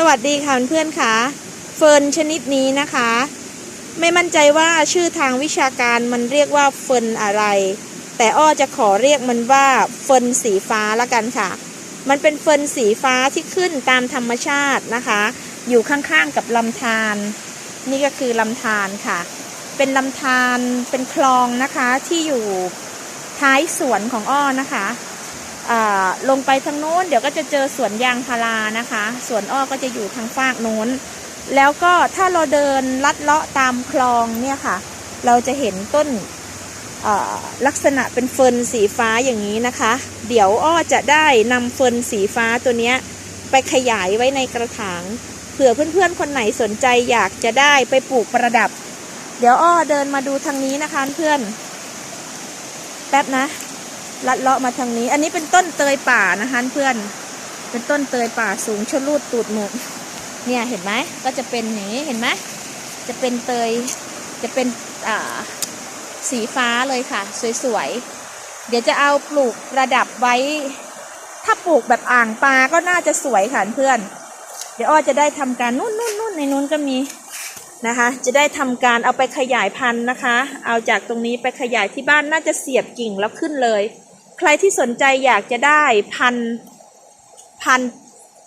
สวัสดีค่ะเพื่อนๆค่ะเฟิร์นชนิดนี้นะคะ ไม่มั่นใจว่าชื่อทางวิชาการมันเรียกว่าเฟิร์นอะไร แต่อ้อจะขอเรียกมันว่าเฟิร์นสีฟ้าละกันค่ะ มันเป็นเฟิร์นสีฟ้าที่ขึ้นตามธรรมชาตินะคะ อยู่ข้างๆกับลำธารนี่ก็คือลำธารค่ะ เป็นลำธารเป็นคลองนะคะที่อยู่ท้ายสวนของอ้อนะคะ ลงไปทางโน้น เดี๋ยวก็จะเจอสวนยางพารานะคะสวนอ้อก็จะอยู่ทางฝากโน้น แล้วก็ถ้าเราเดินลัดเลาะตามคลองเนี่ยค่ะ เราจะเห็นต้นลักษณะเป็นเฟิร์นสีฟ้าอย่างนี้นะคะ เดี๋ยวอ้อจะได้นำเฟิร์นสีฟ้าตัวนี้ไปขยายไว้ในกระถางเผื่อเพื่อนๆคนไหนสนใจอยากจะได้ไปปลูกประดับ เดี๋ยวอ้อเดินมาดูทางนี้นะคะเพื่อน แป๊บนะ ลัดเลาะมาทางนี้ อันนี้เป็นต้นเตยป่านะคะเพื่อน เป็นต้นเตยป่าสูงชะลูดตูดหมกเนี่ยเห็นไหมก็จะเป็นอย่างนี้เห็นไหมจะเป็นเตยจะเป็นอ่าสีฟ้าเลยค่ะ สวยๆ เดี๋ยวจะเอาปลูกระดับไว้ ถ้าปลูกแบบอ่างปลาก็น่าจะสวยค่ะเพื่อน เดี๋ยวอ้อจะได้ทำการนู่นนู่นนู่นในนู้นก็มีนะคะ จะได้ทำการเอาไปขยายพันธุ์นะคะ เอาจากตรงนี้ไปขยายที่บ้านน่าจะเสียบกิ่งแล้วขึ้นเลย ใครที่สนใจอยากจะได้พันพัน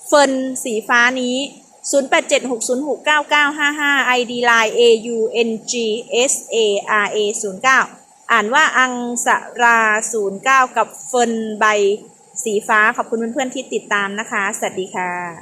เฟินสีฟ้านี้ 0876069955 ID line A U N G S A R A 09อ่านว่าอังสรา 09 กับเฟินใบสีฟ้าขอบคุณเพื่อนๆที่ติดตามนะคะ สวัสดีค่ะ